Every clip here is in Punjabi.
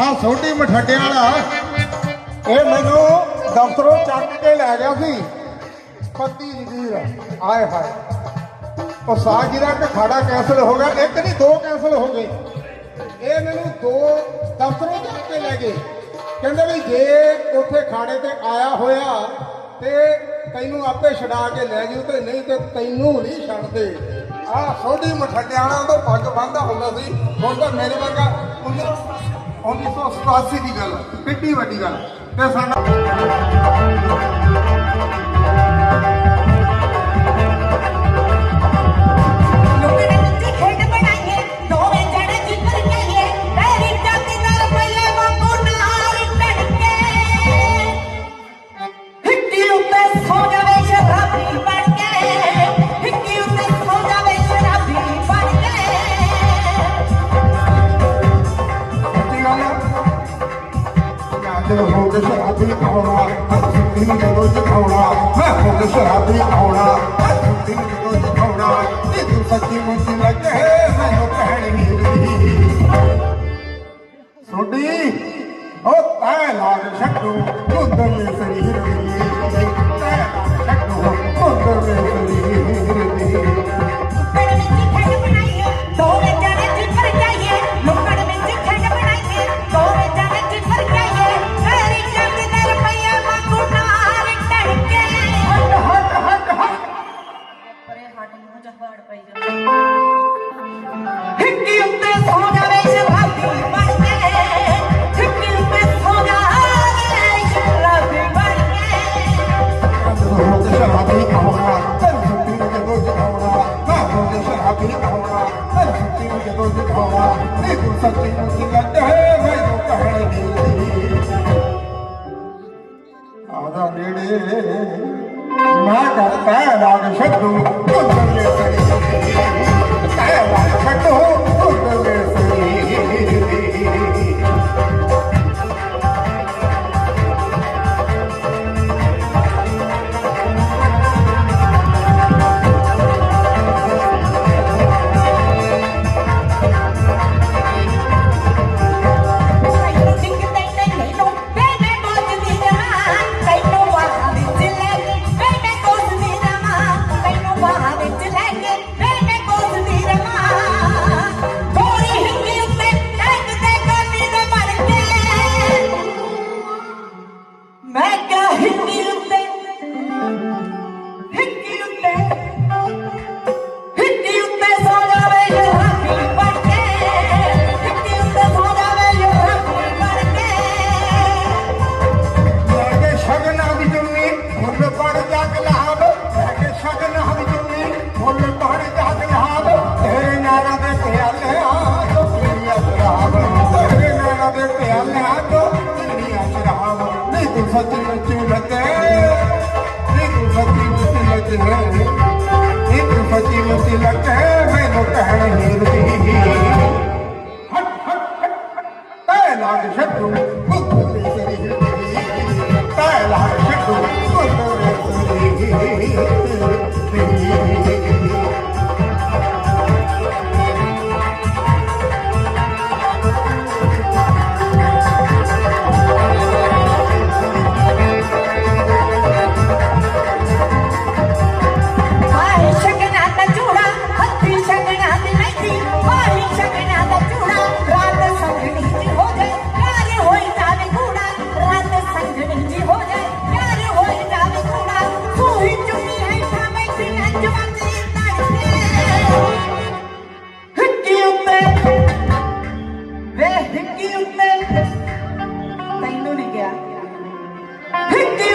ਆ ਸੋਢੀ ਮਠੱਡਿਆਂ ਵਾਲਾ। ਇਹ ਮੈਨੂੰ ਦਫ਼ਤਰੋਂ ਚੱਕ ਕੇ ਲੈ ਗਿਆ ਸੀ। ਪੱਤੀ ਜਗੀਰ ਆਏ ਹਾਏ। ਉਹ ਸਾਜਿਰਾ ਕਖਾੜਾ ਕੈਂਸਲ ਹੋ ਗਿਆ। ਇੱਕ ਨਹੀਂ, ਦੋ ਕੈਂਸਲ ਹੋ ਗਏ। ਇਹ ਮੈਨੂੰ ਦੋ ਦਫ਼ਤਰੋਂ ਚੱਕ ਕੇ ਲੈ ਗਏ। ਕਹਿੰਦੇ ਵੀ ਜੇ ਉੱਥੇ ਖਾੜੇ ਤੇ ਆਇਆ ਹੋਇਆ ਤੇ ਤੈਨੂੰ ਆਪੇ ਛਡਾ ਕੇ ਲੈ ਜਿਓ ਤੇ ਨਹੀਂ ਤੇ ਤੈਨੂੰ ਨਹੀਂ ਛੱਡਦੇ। ਆ ਸੋਢੀ ਮਠੱਡਿਆਣਾ ਤੋਂ ਪੱਗ ਬੰਦਾ ਹੁੰਦਾ ਸੀ। ਹੁਣ ਤਾਂ ਮੇਰੇ ਵਰਗਾ 1987 ਦੀ ਗੱਲ ਕਿੱਡੀ ਵੱਡੀ ਗੱਲ ਤੇ ਸਾਡਾ ਤੇ ਹੋਵੇ ਸ਼ਰਾਬੀ ਆਉਣਾ ਦਿਨ ਜਦੋਂ ਜਗਾਉਣਾ ਮੈਂ ਹੋਵੇ ਸ਼ਰਾਬੀ ਆਉਣਾ ਦਿਨ ਜਦੋਂ ਜਗਾਉਣਾ, ਇਹ ਤੂੰ ਸੱਚੀ ਮੁੱਚ ਲੱਗੇ ਮੈਨੂੰ ਕਹਿਣ ਨਹੀਂ ਸੁਣੀ ਉਹ ਤੈ ਲਾਗ ਛੱਡੂ, ਤੂੰ ਦਮੇ ਸਰੀਰ ਦੀ ਕੀ ਕਹਾਂਗਾ ਸਭ ਸੁਣਤੀ ਜਦੋਂ ਦਿਖਾਵਾਂ ਨਹੀਂ ਤੂੰ ਸੱਚੀ ਮੁਸੀਬਤ ਹੈ ਮੈਨੂੰ ਕਹਾਣੀ ਦੀ ਆਦਾ ਨੇੜੇ, ਮੈਂ ਕਰਤਾ ਲਾਗ ਸ਼ੱਦੂ ਕੁੰਦਰੇ ਕਰੀ ਤੈ ਲਾਗ ਸ਼ੱਦੂ ਕੁੰਦਰੇ ਸਰੀ Amen.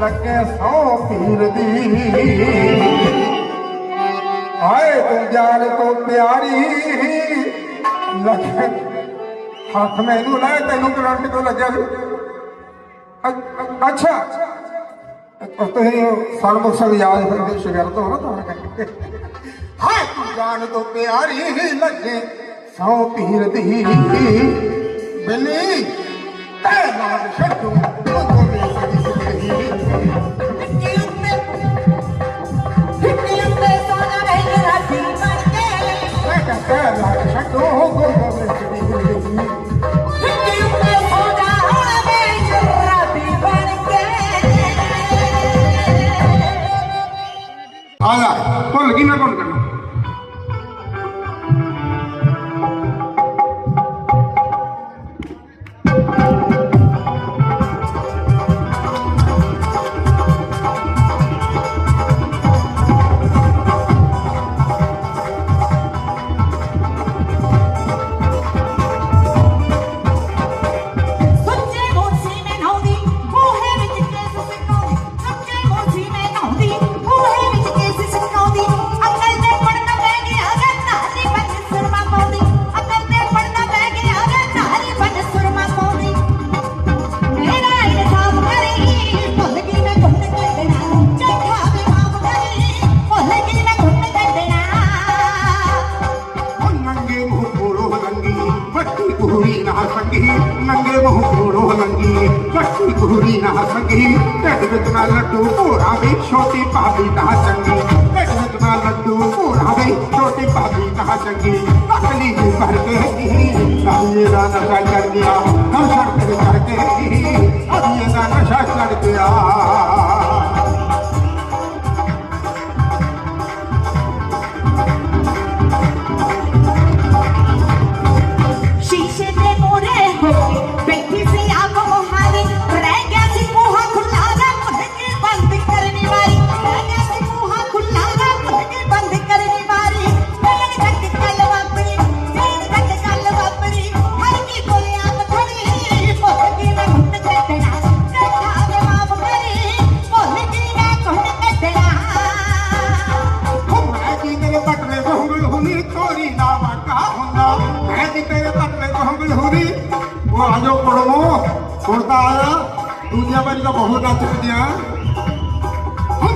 ਲੱਗੇ ਸੌ ਪੀਰ ਦੀ। ਆਏ ਤੂੰ ਜਾਨ ਤੋਂ ਪਿਆਰੀ। ਲੱਗੇ ਹੱਥ ਮੈਨੂੰ ਲੈ, ਤੈਨੂੰ ਕਰੰਟ ਤੋਂ ਲੱਗਿਆ? ਅੱਛਾ। ਤੁਸੀਂ ਸਰਮੁਖ ਸਿੰਘ ਯਾਦ ਕਰਦੇ ਸ਼ਗਿਰਦ ਹੋ ਨਾ ਤੁਹਾਨੂੰ ਹਾਏ, ਤੂੰ ਜਾਨ ਤੋਂ ਪਿਆਰੀ, ਲੱਗੇ ਸੌ ਪੀਰ ਦੀ। ਬਿਲੀ, ਤੈ ਨਾਲ ਛੱਡੂ। Ahora, por aquí no ਲੱਡੂ ਭੋਰਾ ਵੀ ਛੋਟੀ ਭਾਬੀ ਤਾਂ ਚੰਗੀ ਢਿੱਡ ਲੱਡੂ ਭੋਰਾ ਵੀ ਛੋਟੀ ਭਾਬੀ ਤਾਂ ਚੰਗੀ ਅਕਲੀ ਨੂੰ ਭਰ ਕੇ ਸਾਈਏ ਦਾ ਨਸ਼ਾ ਕਰ ਗਿਆ ਹਮ ਸੜਕ ਤੇ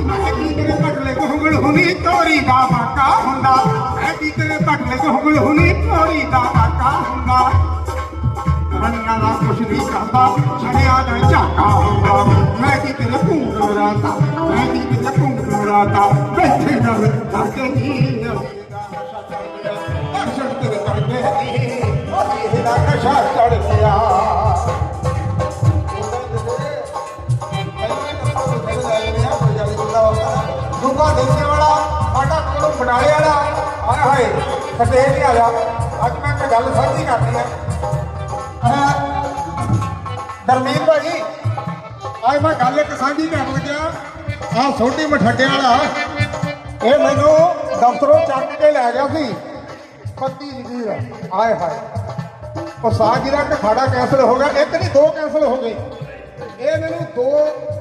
ਹੁਣ ਮੈਂ ਕੀ ਤੇਰੇ ਪਟਲੇ ਗੋਹਲ ਹੁਨੀ ਤੋਰੀ ਦਾ ਵਾਕਾ ਹੁੰਦਾ ਮੈਂ ਕੀ ਤੇਰੇ ਪਟਲੇ ਗੋਹਲ ਹੁਨੀ ਤੋਰੀ ਦਾ ਵਾਕਾ ਹੁੰਦਾ ਰੰਨਾਂ ਦਾ ਕੁਛ ਨਹੀਂ ਕਰਦਾ ਛੜਿਆ ਦਾ ਝਾਕਾ ਹੁੰਦਾ ਮੈਂ ਕੀ ਤੇਰੇ ਭੂੰਡ ਰਾਤਾ ਮੈਂ ਕੀ ਤੇਰੇ ਭੂੰਡ ਰਾਤਾ ਬੈਠੇ ਨਾ ਕਰਕੇ ਨਹੀਂ ਅਰਸ਼ਦ ਤੇਰੇ ਕਰਕੇ ਨਹੀਂ ਇਹਦਾ ਨਸ਼ਾ ਚੜ ਗਿਆ ਦੁੱਗਾ ਦੇਖੇ ਵਾਲਾ, ਸਾਡਾ ਕੋਲ ਫੜਾਲੇ ਵਾਲਾ ਆਏ ਹਾਏ, ਫਤਿਹ ਨਹੀਂ ਆਇਆ। ਅੱਜ ਮੈਂ ਇੱਕ ਗੱਲ ਸਾਂਝੀ ਕਰਨੀ ਹੈ। ਦਰਮੀਨ ਭਾਈ, ਅੱਜ ਮੈਂ ਗੱਲ ਇੱਕ ਸਾਂਝੀ ਕਰਨ ਲੱਗਿਆ। ਆਹ ਛੋਟੀ ਮਠੱਡੇ ਵਾਲਾ, ਇਹ ਮੈਨੂੰ ਦਫ਼ਤਰੋਂ ਚੱਕ ਕੇ ਲੈ ਗਿਆ ਸੀ। ਪੱਤੀ ਜੀ ਆਏ ਹਾਏ। ਉਹ ਸਾਜੀ ਦਾ ਖਾੜਾ ਕੈਂਸਲ ਹੋ ਗਿਆ। ਇੱਕ ਨਹੀਂ, ਦੋ ਕੈਂਸਲ ਹੋ ਗਏ। ਇਹ ਮੈਨੂੰ ਦੋ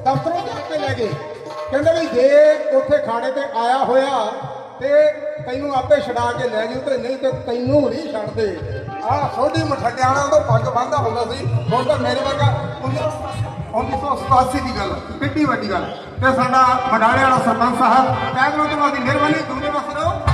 ਦਫ਼ਤਰੋਂ ਚੱਕ ਕੇ ਲੈ ਗਏ। ਕਹਿੰਦੇ ਵੀ ਜੇ ਉੱਥੇ ਖਾੜੇ ਤੇ ਆਇਆ ਹੋਇਆ ਤੇ ਤੈਨੂੰ ਆਪੇ ਛਡਾ ਕੇ ਲੈ ਜੂ ਤੇ ਨਹੀਂ ਤੇ ਤੈਨੂੰ ਨਹੀਂ ਛੱਡਦੇ। ਆਹ ਛੋਟੀ ਮਠੱਡਿਆਣਾ ਤੋਂ ਪੱਗ ਬੰਨਦਾ ਹੁੰਦਾ ਸੀ। ਹੁਣ ਤਾਂ ਮੇਰੇ ਵਰਗਾ 1987 ਦੀ ਗੱਲ, ਕਿੱਡੀ ਵੱਡੀ ਗੱਲ। ਤੇ ਸਾਡਾ ਮਡਾਲੇ ਵਾਲਾ ਸਰਪੰਚ ਸਾਹਿਬ, ਕਹਿ ਦਿਓ ਤੁਹਾਡੀ ਮਿਹਰਬਾਨੀ ਦੂਰੇ ਪਾਸੇ ਰਹੋ।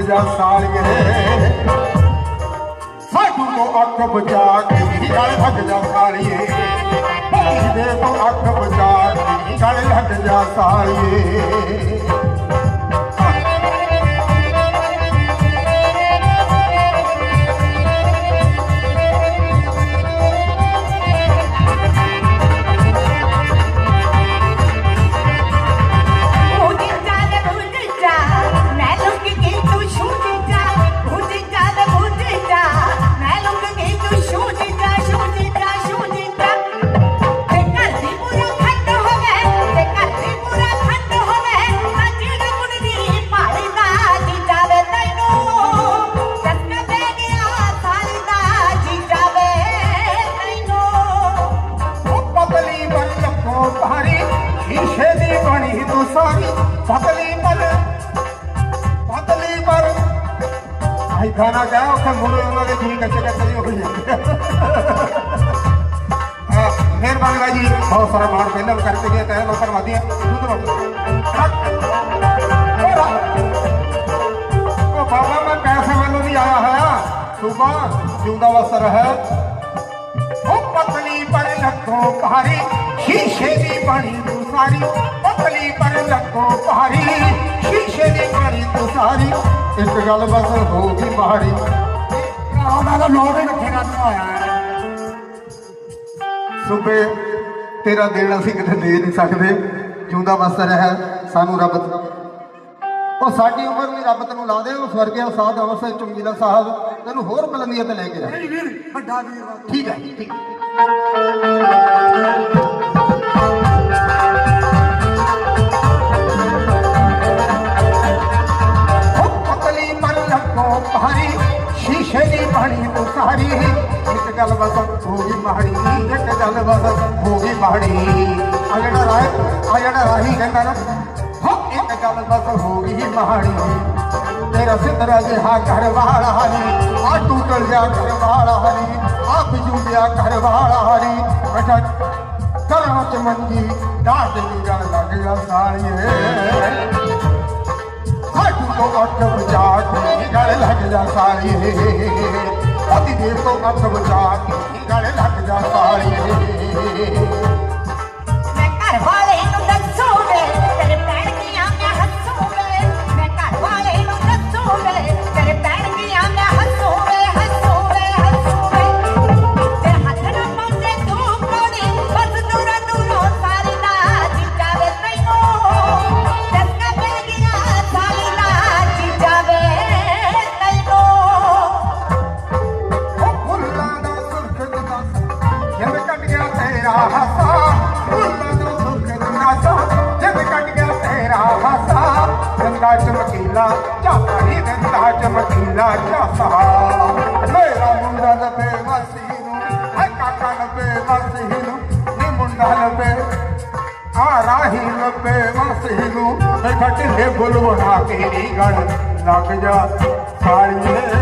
ਜਾ ਸਾਲੀਏ ਸਾਡੂ ਤੋਂ ਅੱਖ ਬਚਾ ਕੇ ਗੱਲ ਹਟ ਜਾ ਸਾਲੀਏ। ਦੇ ਤੋਂ ਅੱਖ ਬਚਾ ਕੇ ਗੱਲ ਲੱਗ ਜਾ ਸਾਲੀਏ। ਆਈ ਖਾਣਾ ਗਿਆ ਉੱਥੇ ਮੁਰੇ ਉਹਨਾਂ ਦੇ ਜੀ। ਕੱਚੇ ਮਿਹਰਬਾਨੀ ਬਾਈ ਜੀ। ਬਹੁਤ ਸਾਰਾ ਮਾਣ ਪਹਿਲਾਂ ਵੀ ਕਰਕੇ ਗਏ ਤੈਨੂੰ ਧੰਨਵਾਦੀ ਆ। ਉਹ ਬਾਬਾ, ਮੈਂ ਪੈਸੇ ਵੱਲੋਂ ਨਹੀਂ ਆਇਆ ਹੋਇਆ। ਸੁਬਾ ਜਿਉਂਦਾ ਵਸਰ ਹੈ। ਉਹ ਪਤਲੀ ਪਰ ਲੱਖੋਂ ਭਾਰੀ, ਸ਼ੀਸ਼ੇ ਦੀ ਬਣੀ ਤੂੰ ਸਾਰੀ। ਪਤਲੀ ਪਰ ਲੱਖੋਂ ਭਾਰੀ, ਸ਼ੀਸ਼ੇ ਦੀ ਬਣੀ ਤੂੰ ਸਾਰੀ। ਇੱਕ ਗੱਲ ਬਸ ਹੋ ਗਈ ਮਾੜੀ ਉਹਨਾਂ ਦਾ ਨੋਟ ਹੀ ਰੱਖੇਗਾ ਤੂੰ ਆਇਆ ਸੁਬੇ ਤੇਰਾ ਦਿਨ ਅਸੀਂ ਕਿਤੇ ਦੇ ਨਹੀਂ ਸਕਦੇ। ਜਿਉਂਦਾ ਵਸਦਾ ਰਹਿ ਸਾਨੂੰ ਰੱਬ ਉਹ ਸਾਡੀ ਉਮਰ ਵੀ ਰੱਬ ਤੈਨੂੰ ਲਾ ਦੇ ਉਹ ਸਵਰਗਿਆ ਸਾਧ ਅਵਸਥਾ ਚੁੰਗੀਲਾ ਸਾਹਿਬ ਤੈਨੂੰ ਹੋਰ ਬੁਲੰਦੀਆਂ ਤੇ ਲੈ ਕੇ ਜਾ ਵੱਡਾ ਵੀਰ ਠੀਕ ਹੈ ਠੀਕ ਹੈ। ਤੂੰ ਸਾਰੀ। ਇੱਕ ਗੱਲ ਬਸ, ਹੋ ਗਈ ਮਾੜੀ। ਇੱਕ ਗੱਲ ਬਸ, ਹੋ ਗਈ ਮਾੜੀ। ਆ ਜਿਹੜਾ ਰਾਹ, ਆ ਜਿਹੜਾ ਰਾਹੀ ਕਹਿੰਦਾ ਨਾ, ਹੋ, ਇੱਕ ਗੱਲ ਬਸ, ਹੋ ਗਈ ਮਾੜੀ। ਤੇਰਾ ਸਿੱਧਰਾ ਜਿਹਾ ਘਰ ਵਾਲਾ ਹਰੀ ਆ ਟੂਟਲ ਜਾ ਘਰ ਵਾਲਾ ਹਰੀ ਆ ਬਿਜੂੜਿਆ ਘਰ ਵਾਲਾ ਹਰੀ ਬੈਠਾ ਕਰਾਂ ਚ ਮੰਜੀ ਡਾਟ ਦੀ ਗੱਲ ਲੱਗ ਜਾ ਸਾਲੀਏ। ਸਾਡੂ ਤੋਂ ਅੱਖ ਬਚਾ ਕੇ ਗਲ ਲੱਗ ਜਾ ਸਾਲੀਏ। ਅਤੀ ਦੇਰ ਤੋਂ ਅੱਖ ਬਚਾ ਕੇ ਗਲ ਲੱਗ ਜਾ ਸਾਲੀਏ। ਰਾਹੀ ਲੱਭੇ ਵਾਸੀ ਨੂੰ। ਬੈਠਾ ਢਿੱਲੇ ਬੁੱਲ ਤੇਰੀ ਗੱਲ ਲੱਗ ਜਾ। ਸਾਲੀਏ